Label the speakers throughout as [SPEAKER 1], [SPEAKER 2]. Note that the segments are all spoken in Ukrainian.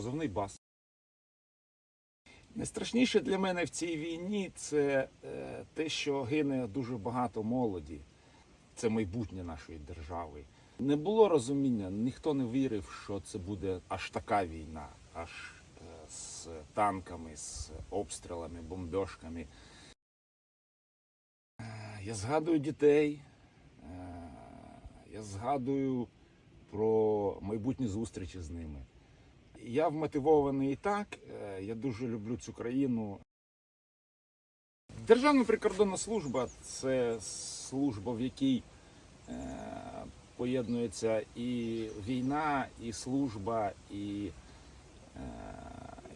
[SPEAKER 1] позивний бас. Найстрашніше для мене в цій війні це е, те, що гине дуже багато молоді. Це майбутнє нашої держави. Не було розуміння, ніхто не вірив, що це буде аж така війна, аж е, з танками, з обстрілами, бомбьошками. Е, Я згадую дітей, я згадую про майбутні зустрічі з ними. Я вмотивований і так. е, Я дуже люблю цю країну. Державна прикордонна служба це служба, в якій е, поєднується і війна, і служба, і, е,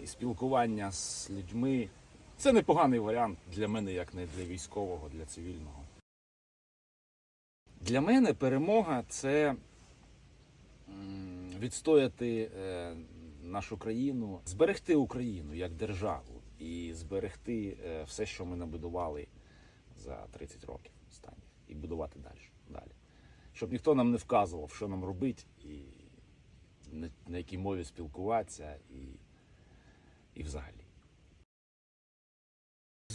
[SPEAKER 1] і спілкування з людьми. Це непоганий варіант для мене, як не для військового, для цивільного. Для мене перемога це відстояти нашу країну, зберегти Україну як державу і зберегти е, все, що ми набудували за 30 років останніх, і будувати далі. далі. Щоб ніхто нам не вказував, що нам робити, і на, якій мові спілкуватися, і, і взагалі.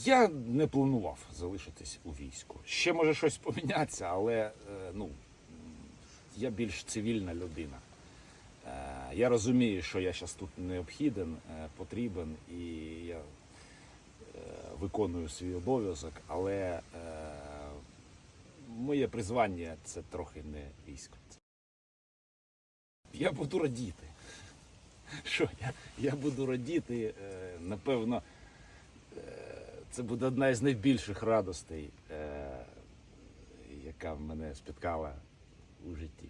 [SPEAKER 1] Я не планував залишитись у війську. Ще може щось помінятися, але е, ну, я більш цивільна людина. Я розумію, що я зараз тут необхіден, е, потрібен, і я е, виконую свій обов'язок, але е, моє призвання це трохи не військо. Я буду радіти. Що я, я буду радіти, напевно, це буде одна із найбільших радостей, яка мене спіткала у житті.